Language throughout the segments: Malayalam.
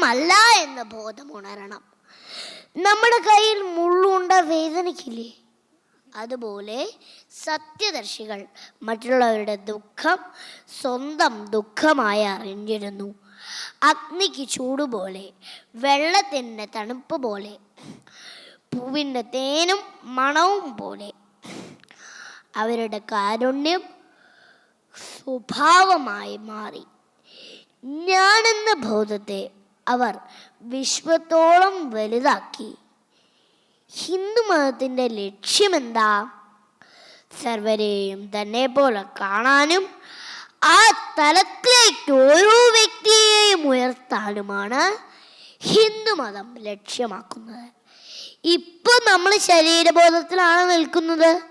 സ്വപ്നമല്ല എന്ന് ബോധമുണരണം നമ്മുടെ കയ്യിൽ മുള്ളുണ്ട വേദനയ്ക്കില്ലേ? അതുപോലെ സത്യദർശികൾ മറ്റുള്ളവരുടെ ദുഃഖം സ്വന്തം ദുഃഖമായി അറിഞ്ഞിരുന്നു. അഗ്നിക്ക് ചൂടുപോലെ വെള്ളത്തിന്റെ തണുപ്പ് പോലെ പൂവിന്റെ തേനും മണവും പോലെ. അവരുടെ കാരുണ്യം സ്വഭാവമായി മാറി. ഞാനെന്ന ബോധത്തെ അവർ വിശ്വത്തോളം വലുതാക്കി. ഹിന്ദു മതത്തിന്റെ ലക്ഷ്യമെന്താ? സർവരെയും തന്നെ പോലെ കാണാനും ആ തലത്തിലേക്ക് ഓരോ വ്യക്തിയെയും ഉയർത്താനുമാണ് ഹിന്ദു മതം ലക്ഷ്യമാക്കുന്നത്. ഇപ്പൊ നമ്മൾ ശരീരബോധത്തിലാണ് നിൽക്കുന്നത്.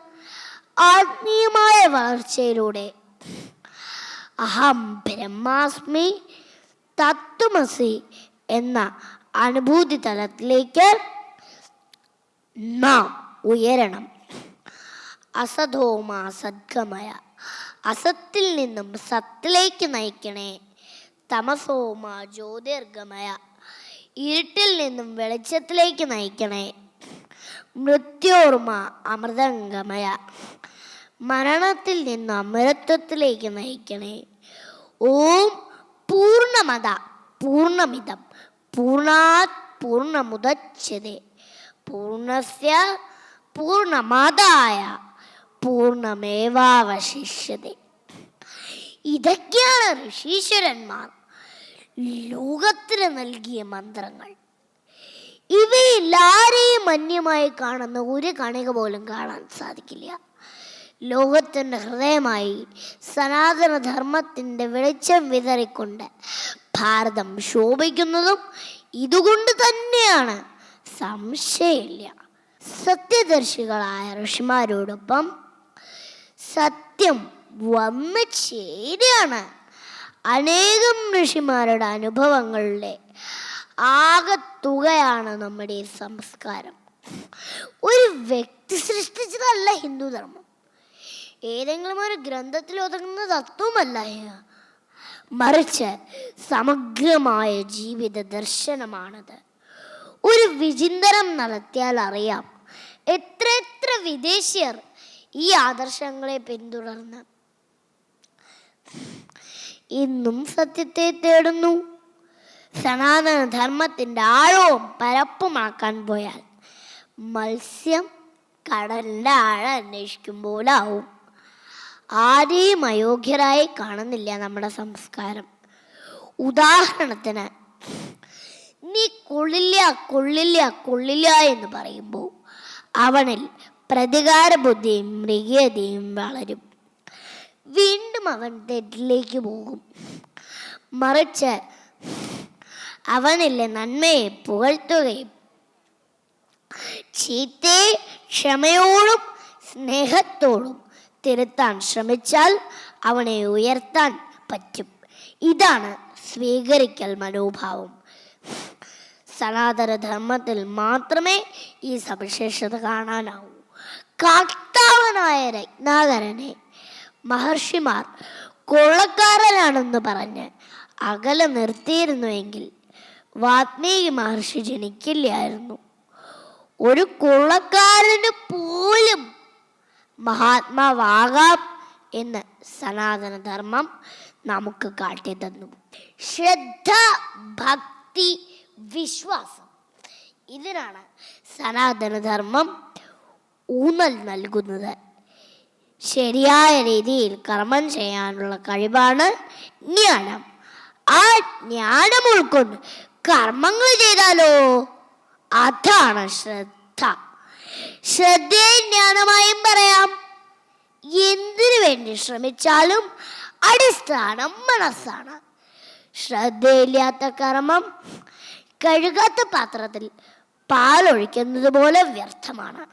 ആത്മീയമായ വളർച്ചയിലൂടെ. അഹം ബ്രഹ്മാസ്മി തത്വമസി എന്ന അനുഭൂതി തലത്തിലേക്ക് നാം ഉയരണം. അസതോമ സദ്ഗമയ. അസത്തിൽ നിന്നും സത്തിലേക്ക് നയിക്കണേ. തമസോമ ജ്യോതിർഗമയ. ഇരുട്ടിൽ നിന്നും വെളിച്ചത്തിലേക്ക് നയിക്കണേ. മൃത്യോർമ അമൃതംഗമയ. മരണത്തിൽ നിന്നും അമരത്വത്തിലേക്ക് നയിക്കണേ. ഓം പൂർണമത പൂർണമിതം പൂർണാത് പൂർണമുദച്ഛതേ പൂർണസ്യ പൂർണമാതായ പൂർണമേവാവശിഷ്യതേ ഇതൊക്കെയാണ് ഋഷീശ്വരന്മാർ ലോകത്തിന് നൽകിയ മന്ത്രങ്ങൾ. ഇവയിൽ ആരെയും അന്യമായി കാണുന്ന ഒരു കണിക പോലും കാണാൻ സാധിക്കില്ല. ലോകത്തിന്റെ ഹൃദയമായി സനാതനധർമ്മത്തിന്റെ വെളിച്ചം വിതറിക്കൊണ്ട് ഭാരതം ശോഭിക്കുന്നതും ഇതുകൊണ്ട് തന്നെയാണ്. സംശയമില്ല. സത്യദർശികളായ ഋഷിമാരോടൊപ്പം സത്യം വന്ന് ചേരുകയാണ്. അനേകം ഋഷിമാരുടെ അനുഭവങ്ങളുടെ ആകത്തുകയാണ് നമ്മുടെ സംസ്കാരം. ഒരു വ്യക്തി സൃഷ്ടിച്ചതല്ല ഹിന്ദുധർമ്മം. ഏതെങ്കിലും ഒരു ഗ്രന്ഥത്തിൽ ഒതുങ്ങുന്ന തത്വമല്ല മറിച്ച് സമഗ്രമായ ജീവിത ദർശനമാണത്. ഒരു വിചിന്തനം നടത്തിയാൽ അറിയാം എത്ര എത്ര വിദേശീയർ ഈ ആദർശങ്ങളെ പിന്തുടർന്ന്. ഇന്നും സത്യത്തെ തേടുന്നു. സനാതന ധർമ്മത്തിന്റെ ആഴവും പരപ്പുമാക്കാൻ പോയാൽ മത്സ്യം കടലിന്റെ ആഴം അന്വേഷിക്കും പോലാവും. ആരെയും അയോഗ്യരായി കാണുന്നില്ല നമ്മുടെ സംസ്കാരം. ഉദാഹരണത്തിന് നീ കൊള്ളില്ല കൊള്ളില്ല കൊള്ളില്ല എന്ന് പറയുമ്പോൾ അവനിൽ പ്രതികാര ബുദ്ധിയും മൃഗീയതയും വളരും. വീണ്ടും അവൻ തെറ്റിലേക്ക് പോകും. മറിച്ച് അവനിലെ നന്മയെ പുകഴ്ത്തുകയും ചീത്തയെ ക്ഷമയോടും സ്നേഹത്തോടും തിരുത്താൻ ശ്രമിച്ചാൽ അവനെ ഉയർത്താൻ പറ്റും. ഇതാണ് സ്വീകരിക്കൽ മനോഭാവം. സനാതന ധർമ്മത്തിൽ മാത്രമേ ഈ സവിശേഷത കാണാനാവൂ. കാക്താവനായ രത്നാകരനെ മഹർഷിമാർ കൊള്ളക്കാരനാണെന്ന് പറഞ്ഞ് അകലെ നിർത്തിയിരുന്നുവെങ്കിൽ വാത്മീകി മഹർഷി ജനിക്കില്ലായിരുന്നു. ഒരു കൊള്ളക്കാരന് പോലും മഹാത്മാവാകാം എന്ന് സനാതനധർമ്മം നമുക്ക് കാട്ടി തന്നു. ശ്രദ്ധ ഭക്തി വിശ്വാസം. ഇതിനാണ് സനാതനധർമ്മം ഊന്നൽ നൽകുന്നത്. ശരിയായ രീതിയിൽ കർമ്മം ചെയ്യാനുള്ള കഴിവാണ് ജ്ഞാനം. ആ ജ്ഞാനം ഉൾക്കൊണ്ട് കർമ്മങ്ങൾ ചെയ്താലോ? അതാണ് ശ്രദ്ധ. ശ്രദ്ധയെ ജ്ഞാനമായും പറയാം. എന്തിനു വേണ്ടി ശ്രമിച്ചാലും അടിസ്ഥാനം മനസ്സാണ്. ശ്രദ്ധയില്ലാത്ത കർമ്മം കഴുകാത്ത പാത്രത്തിൽ പാലൊഴിക്കുന്നത് പോലെ വ്യർത്ഥമാണ്.